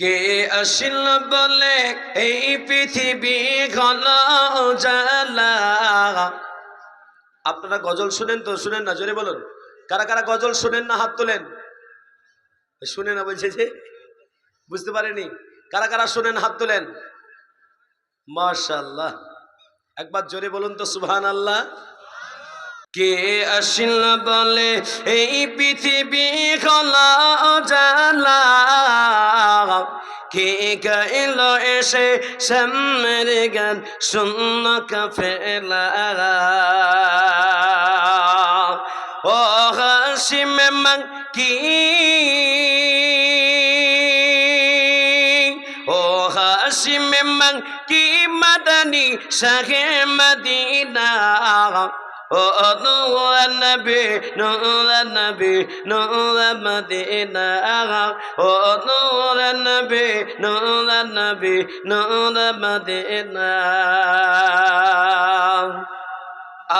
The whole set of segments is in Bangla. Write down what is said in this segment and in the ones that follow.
কে আসিল বলে, এই পৃথিবী ঘন জালা আপনারা গজল শুনেন তো? শুনেন না, জোরে বলুন। কারা কারা গজল শুনেন না, হাত তোলেন। শুনে না বলছে যে, বুঝতে পারেনি। কারা কারা শুনেন, হাত তোলেন। মাশাল্লাহ একবার জোরে বলুন তো সুবহান আল্লাহ কে আসিল বলে, এই পৃথিবী খোলা এসে সামনের গান শূন্য কাফেলা। ও হাসিম কি? ও হাসিম কি মদনী শাহে মদিনা? ও নূর নবী নূর নবী নূর মদিনা। ও নূর নবী নূর নবী নূর মদিনা।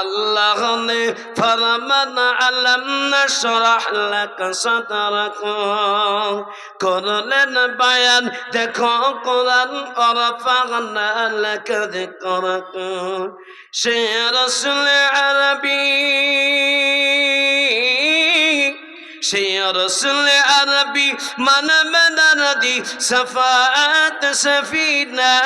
আল্লাহ নে ফরমান আলম নশরাহ লাক সাদরাক। করলেন বায়ান দেখো, কোরআন অরফাগনা লাক যিকরাক। সে রাসূল আরবী شيء رسول عربي من من ردي صفات سفينة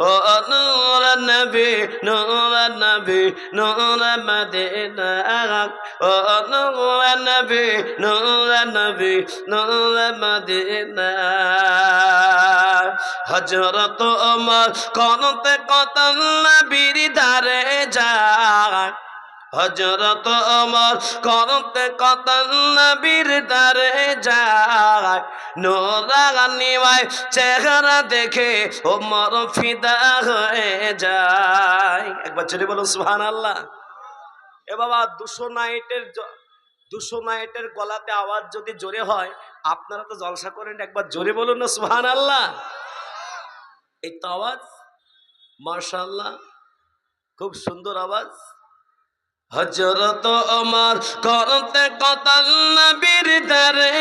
ও নূর নবী নূর নবী, নূর মদিনা ও নূর নবী নূর নবী, নূর মদিনা হজরত ওমর কত নবীর হজরত অমর করতে কত নবীর দারে যায়। নোরাগানি ভাই চেহারা দেখে ওমর ফিদা হয়ে যায়। একবার চলে বলুন সুহান আল্লাহ এ বাবা, দুশো নাইটের দুশো নাইটের গলাতে আওয়াজ যদি জোরে হয়, আপনারা তো জলসা করেন, একবার জোরে বলুন না সুহান আল্লাহ এই তো আওয়াজ মার্শাল্লাহ খুব সুন্দর আওয়াজ। হজরত ওমর করতে কত নবীর দরে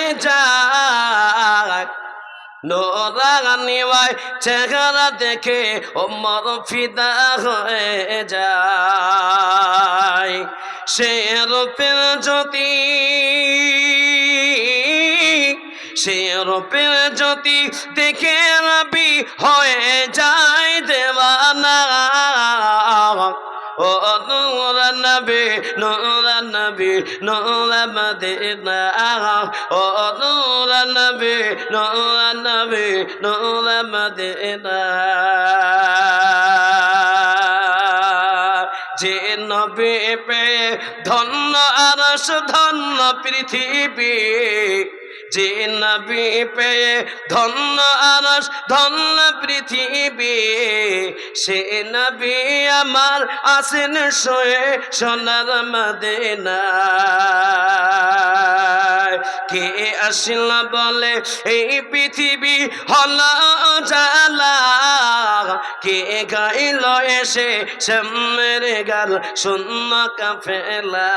নোরাগানি ভাই চেহারা দেখে ওমর ফিদা হয়ে যায়। সে রূপের জ্যোতি, সে রূপের জ্যোতি দেখে রবি নূর নবী নূর মদিনা ও নূর নবী নূর নবী নূর মদিনা যে পে ধন্য আরস ধন্য পৃথিবী যে নবী পেয়ে ধন্য আরস ধন্য পৃথিবী, সে নবী আমার আসেন শোয়ে সোনার মদিনা কে আসিল বলে, এই পৃথিবী হল জালা কে গাইল এসে সামনের গাল, শূন্য কাফেলা।